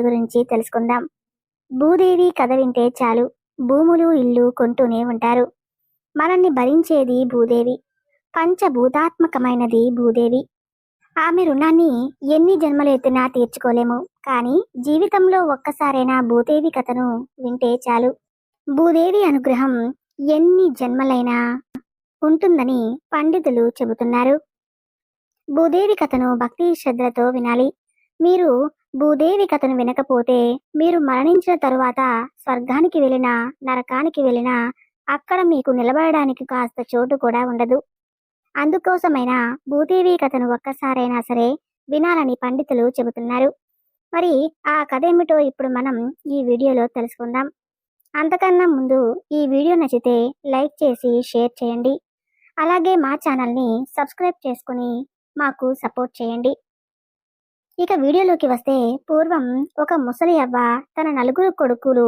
గురించి తెలుసుకుందాం. భూదేవి కథ వింటే చాలు. భూములు ఇల్లు కొంటూనే ఉంటారు. మనల్ని భరించేది భూదేవి. పంచభూతాత్మకమైనది భూదేవి. ఆమె రుణాన్ని ఎన్ని జన్మలెత్తినా తీర్చుకోలేము. కానీ జీవితంలో ఒక్కసారైనా భూదేవి కథను వింటే చాలు. భూదేవి అనుగ్రహం ఎన్ని జన్మలైనా ఉంటుందని పండితులు చెబుతున్నారు. భూదేవి కథను భక్తి శ్రద్ధలతో వినాలి. మీరు భూదేవి కథను వినకపోతే మీరు మరణించిన తరువాత స్వర్గానికి వెళ్ళినా నరకానికి వెళ్ళినా అక్కడ మీకు నిలబడడానికి కాస్త చోటు కూడా ఉండదు. అందుకోసమైనా భూదేవి కథను ఒక్కసారైనా సరే వినాలని పండితులు చెబుతున్నారు. మరి ఆ కథ ఏమిటో ఇప్పుడు మనం ఈ వీడియోలో తెలుసుకుందాం. అంతకన్నా ముందు ఈ వీడియో నచ్చితే లైక్ చేసి షేర్ చేయండి. అలాగే మా ఛానల్ని సబ్స్క్రైబ్ చేసుకుని మాకు సపోర్ట్ చేయండి. ఇక వీడియోలోకి వస్తే పూర్వం ఒక ముసలి అవ్వ తన నలుగురు కొడుకులు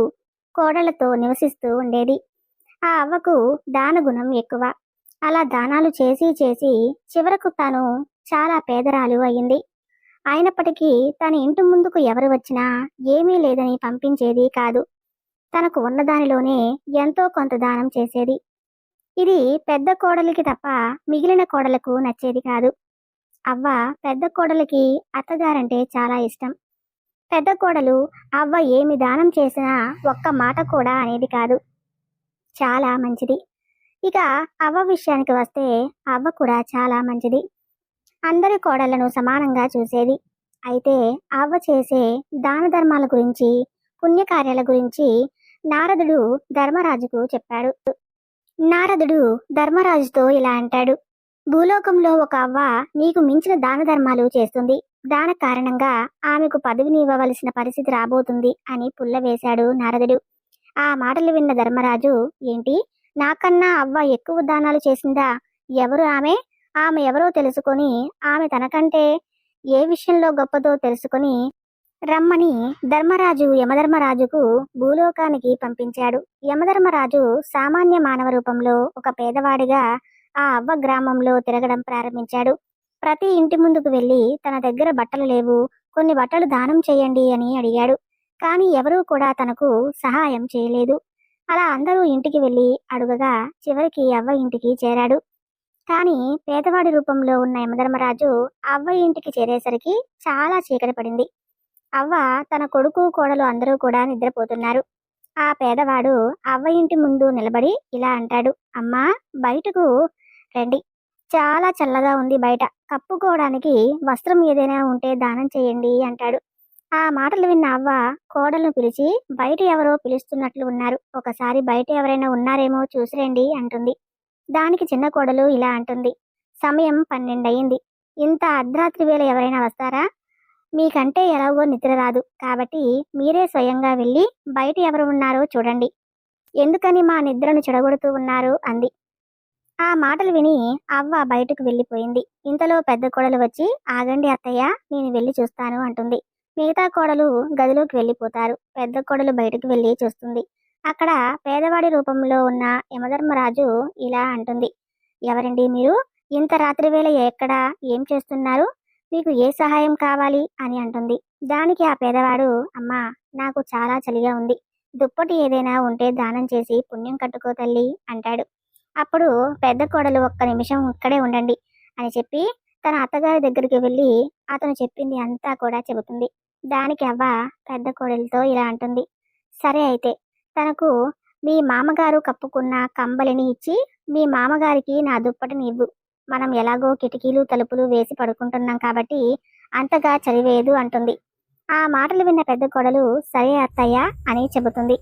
కోడళ్ళతో నివసిస్తూ ఉండేది. ఆ అవ్వకు దాన గుణం ఎక్కువ. అలా దానాలు చేసి చేసి చివరకు తాను చాలా పేదరాలు అయింది. అయినప్పటికీ తన ఇంటి ముందుకు ఎవరు వచ్చినా ఏమీ లేదని పంపించేది కాదు. తనకు ఉన్నదానిలోనే ఎంతో కొంత దానం చేసేది. ఇది పెద్ద కోడలికి తప్ప మిగిలిన కోడలకు నచ్చేది కాదు. అవ్వ పెద్ద కోడలికి అత్తగారంటే చాలా ఇష్టం. పెద్ద కోడలు అవ్వ ఏమి దానం చేసినా ఒక్క మాట కూడా అనేది కాదు. చాలా మంచిది. ఇక అవ్వ విషయానికి వస్తే అవ్వ కూడా చాలా మంచిది. అందరి కోడళ్ళను సమానంగా చూసేది. అయితే అవ్వ చేసే దాన ధర్మాల గురించి పుణ్యకార్యాల గురించి నారదుడు ధర్మరాజుకు చెప్పాడు. నారదుడు ధర్మరాజుతో ఇలా అంటాడు. భూలోకంలో ఒక అవ్వ నీకు మించిన దాన ధర్మాలు చేస్తుంది. దాన కారణంగా ఆమెకు పదవిని ఇవ్వవలసిన పరిస్థితి రాబోతుంది అని పుల్ల వేశాడు నారదుడు. ఆ మాటలు విన్న ధర్మరాజు ఏంటి? నాకన్నా అవ్వ ఎక్కువ దానాలు చేసిందా? ఎవరు ఆమె? ఆమె ఎవరో తెలుసుకొని ఆమె తనకంటే ఏ విషయంలో గొప్పదో తెలుసుకొని రమ్మని ధర్మరాజు యమధర్మరాజుకు భూలోకానికి పంపించాడు. యమధర్మరాజు సామాన్య మానవ రూపంలో ఒక పేదవాడిగా ఆ అవ్వ గ్రామంలో తిరగడం ప్రారంభించాడు. ప్రతి ఇంటి ముందుకు వెళ్ళి తన దగ్గర బట్టలు లేవు కొన్ని బట్టలు దానం చేయండి అని అడిగాడు. కానీ ఎవరూ కూడా తనకు సహాయం చేయలేదు. అలా అందరూ ఇంటికి వెళ్ళి అడుగగా చివరికి అవ్వ ఇంటికి చేరాడు. కానీ పేదవాడి రూపంలో ఉన్న యమధర్మరాజు అవ్వ ఇంటికి చేరేసరికి చాలా చీకటి పడింది. అవ్వ తన కొడుకు కోడలు అందరూ కూడా నిద్రపోతున్నారు. ఆ పేదవాడు అవ్వ ఇంటి ముందు నిలబడి ఇలా అంటాడు అమ్మా బయటకు రండి. చాలా చల్లగా ఉంది బయట. కప్పుకోవడానికి వస్త్రం ఏదైనా ఉంటే దానం చేయండి అంటాడు. ఆ మాటలు విన్న అవ్వ కోడలను పిలిచి బయట ఎవరో పిలుస్తున్నట్లు ఉన్నారు. ఒకసారి బయట ఎవరైనా ఉన్నారేమో చూసిరండి అంటుంది. దానికి చిన్న కోడలు ఇలా అంటుంది. సమయం పన్నెండయింది. ఇంత అర్ధరాత్రి వేళ ఎవరైనా వస్తారా? మీకంటే ఎలాగో నిద్ర రాదు. కాబట్టి మీరే స్వయంగా వెళ్ళి బయట ఎవరు ఉన్నారో చూడండి. ఎందుకని మా నిద్రను చెడగొడుతూ ఉన్నారు? అంది. ఆ మాటలు విని అవ్వ బయటకు వెళ్ళిపోయింది. ఇంతలో పెద్ద కోడలు వచ్చి ఆగండి అత్తయ్య నేను వెళ్ళి చూస్తాను అంటుంది. మిగతా కోడలు గదిలోకి వెళ్ళిపోతారు. పెద్ద కోడలు బయటకు వెళ్ళి చూస్తుంది. అక్కడ పేదవాడి రూపంలో ఉన్న యమధర్మరాజు ఇలా అంటుంది. ఎవరండి మీరు? ఇంత రాత్రి వేళ ఎక్కడ? ఏం చేస్తున్నారు? మీకు ఏ సహాయం కావాలి? అని అంటుంది. దానికి ఆ పేదవాడు అమ్మా నాకు చాలా చలిగా ఉంది. దుప్పటి ఏదైనా ఉంటే దానం చేసి పుణ్యం కట్టుకో తల్లి అంటాడు. అప్పుడు పెద్ద కోడలు ఒక్క నిమిషం ఇక్కడే ఉండండి అని చెప్పి తన అత్తగారి దగ్గరికి వెళ్ళి అతను చెప్పింది అంతా కూడా చెబుతుంది. దానికి అవ్వ పెద్ద కోడలితో ఇలా అంటుంది. సరే అయితే తనకు మీ మామగారు కప్పుకున్న కంబలిని ఇచ్చి మీ మామగారికి నా దుప్పటిని ఇవ్వు. మనం ఎలాగో కిటికీలు తలుపులు వేసి పడుకుంటున్నాం కాబట్టి అంతగా చదివేదు అంటుంది. ఆ మాటలు విన్న పెద్ద కోడలు సరే అత్తయ్య అని చెబుతుంది.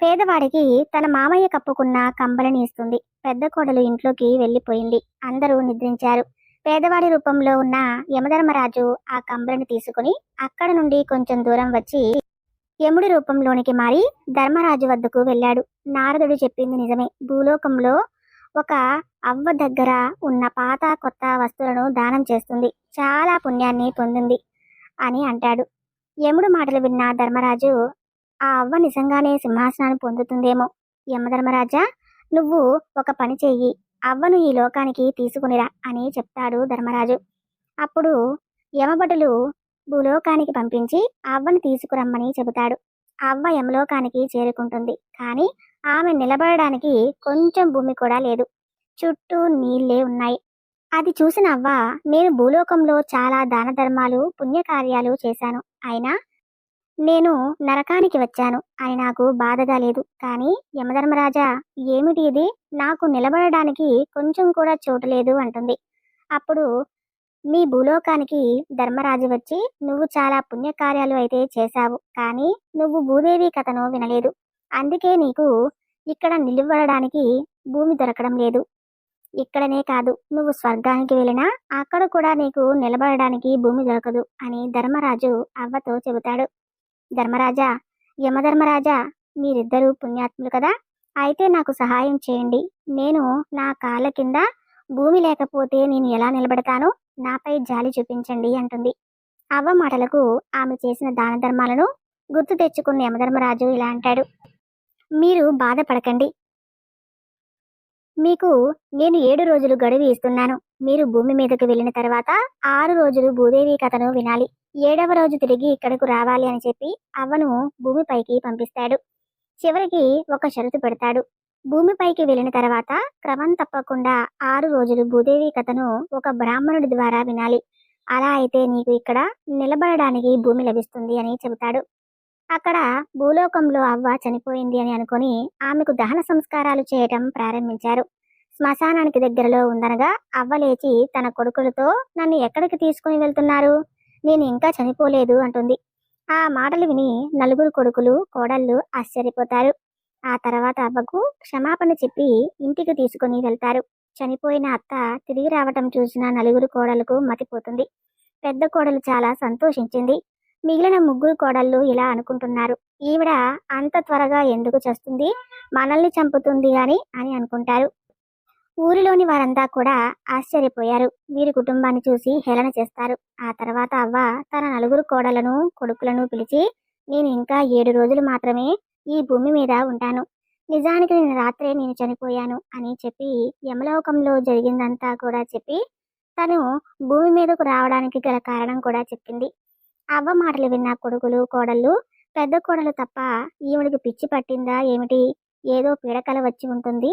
పేదవాడికి తన మామయ్య కప్పుకున్న కంబలని ఇస్తుంది. పెద్ద కోడలు ఇంట్లోకి వెళ్ళిపోయింది. అందరూ నిద్రించారు. పేదవాడి రూపంలో ఉన్న యమధర్మరాజు ఆ కంబలని తీసుకుని అక్కడ నుండి కొంచెం దూరం వచ్చి యముడి రూపంలోనికి మారి ధర్మరాజు వద్దకు వెళ్ళాడు. నారదుడు చెప్పింది నిజమే. భూలోకంలో ఒక అవ్వ దగ్గర ఉన్న పాత కొత్త వస్తువులను దానం చేస్తుంది. చాలా పుణ్యాన్ని పొందింది అని అంటాడు. యముడు మాటలు విన్న ధర్మరాజు ఆ అవ్వ నిజంగానే సింహాసనాన్ని పొందుతుందేమో. యమధర్మరాజా నువ్వు ఒక పని చెయ్యి. అవ్వను ఈ లోకానికి తీసుకునిరా అని చెప్తాడు ధర్మరాజు. అప్పుడు యమభటులు భూలోకానికి పంపించి అవ్వను తీసుకురమ్మని చెబుతాడు. అవ్వ యమలోకానికి చేరుకుంటుంది. కానీ ఆమె నిలబడడానికి కొంచెం భూమి కూడా లేదు. చుట్టూ నీళ్ళే ఉన్నాయి. అది చూసిన అవ్వ నేను భూలోకంలో చాలా దాన ధర్మాలు పుణ్యకార్యాలు చేశాను. అయినా నేను నరకానికి వచ్చాను. అని నాకు బాధగా లేదు. కానీ యమధర్మరాజా ఏమిటి ఇది? నాకు నిలబడడానికి కొంచెం కూడా చోటు లేదు అంటుంది. అప్పుడు మీ భూలోకానికి ధర్మరాజు వచ్చి నువ్వు చాలా పుణ్యకార్యాలు అయితే చేశావు కానీ నువ్వు భూదేవి కథను వినలేదు. అందుకే నీకు ఇక్కడ నిలబడడానికి భూమి దొరకడం లేదు. ఇక్కడనే కాదు నువ్వు స్వర్గానికి వెళ్ళినా అక్కడ కూడా నీకు నిలబడడానికి భూమి దొరకదు అని ధర్మరాజు అవ్వతో చెబుతాడు. ధర్మరాజా యమధర్మరాజా మీరిద్దరూ పుణ్యాత్ములు కదా? అయితే నాకు సహాయం చేయండి. నేను నా కాళ్ళ కింద భూమి లేకపోతే నేను ఎలా నిలబడతాను? నాపై జాలి చూపించండి అంటుంది. అవ్వ మాటలకు ఆమె చేసిన దాన ధర్మాలను గుర్తు తెచ్చుకున్న యమధర్మరాజు ఇలా అంటాడు. మీరు బాధపడకండి. మీకు నేను ఏడు రోజులు గడువు ఇస్తున్నాను. మీరు భూమి మీదకు వెళ్ళిన తర్వాత ఆరు రోజులు భూదేవి కథను వినాలి. ఏడవ రోజు తిరిగి ఇక్కడకు రావాలి అని చెప్పి అవ్వను భూమిపైకి పంపిస్తాడు. చివరికి ఒక షరతు పెడతాడు. భూమిపైకి వెళ్ళిన తర్వాత క్రమం తప్పకుండా ఆరు రోజులు భూదేవి కథను ఒక బ్రాహ్మణుడి ద్వారా వినాలి. అలా అయితే నీకు ఇక్కడ నిలబడడానికి భూమి లభిస్తుంది అని చెబుతాడు. అక్కడ భూలోకంలో అవ్వ చనిపోయింది అని అనుకొని ఆమెకు దహన సంస్కారాలు చేయటం ప్రారంభించారు. శ్మశానానికి దగ్గరలో ఉందనగా అవ్వ లేచి తన కొడుకులతో నన్ను ఎక్కడికి తీసుకుని వెళ్తున్నారు? నేను ఇంకా చనిపోలేదు అంటుంది. ఆ మాటలు విని నలుగురు కొడుకులు కోడళ్ళు ఆశ్చర్యపోతారు. ఆ తర్వాత అవ్వకు క్షమాపణ చెప్పి ఇంటికి తీసుకుని వెళ్తారు. చనిపోయిన అత్త తిరిగి రావటం చూసిన నలుగురు కోడలకు మతిపోతుంది. పెద్ద కోడలు చాలా సంతోషించింది. మిగిలిన ముగ్గురు కోడళ్ళు ఇలా అనుకుంటున్నారు. ఈవిడ అంత త్వరగా ఎందుకు చస్తుంది? మనల్ని చంపుతుంది అని అని అనుకుంటారు. ఊరిలోని వారంతా కూడా ఆశ్చర్యపోయారు. వీరి కుటుంబాన్ని చూసి హేళన చేస్తారు. ఆ తర్వాత అవ్వ తన నలుగురు కోడలను కొడుకులను పిలిచి నేను ఇంకా ఏడు రోజులు మాత్రమే ఈ భూమి మీద ఉంటాను. నిజానికి నేను రాత్రే నేను చనిపోయాను అని చెప్పి యమలోకంలో జరిగిందంతా కూడా చెప్పి తను భూమి మీదకు రావడానికి గల కారణం కూడా చెప్పింది. అవ్వ మాటలు విన్న కొడుకులు కోడళ్ళు పెద్ద కోడలు తప్ప ఈవిడికి పిచ్చి పట్టిందా ఏమిటి? ఏదో పీడకల వచ్చి ఉంటుంది.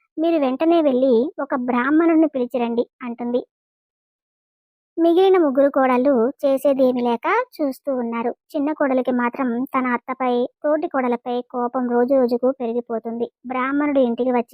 మీరు వెంటనే వెళ్ళి ఒక బ్రాహ్మణుడిని పిలిచిరండి అంటుంది. మిగిలిన ముగ్గురు కోడళ్ళు చేసేదేమీ లేక చూస్తూ ఉన్నారు. చిన్న కోడలికి మాత్రం తన అత్తపై తోటి కోడలపై కోపం రోజు రోజుకు పెరిగిపోతుంది. బ్రాహ్మణుడు ఇంటికి వచ్చి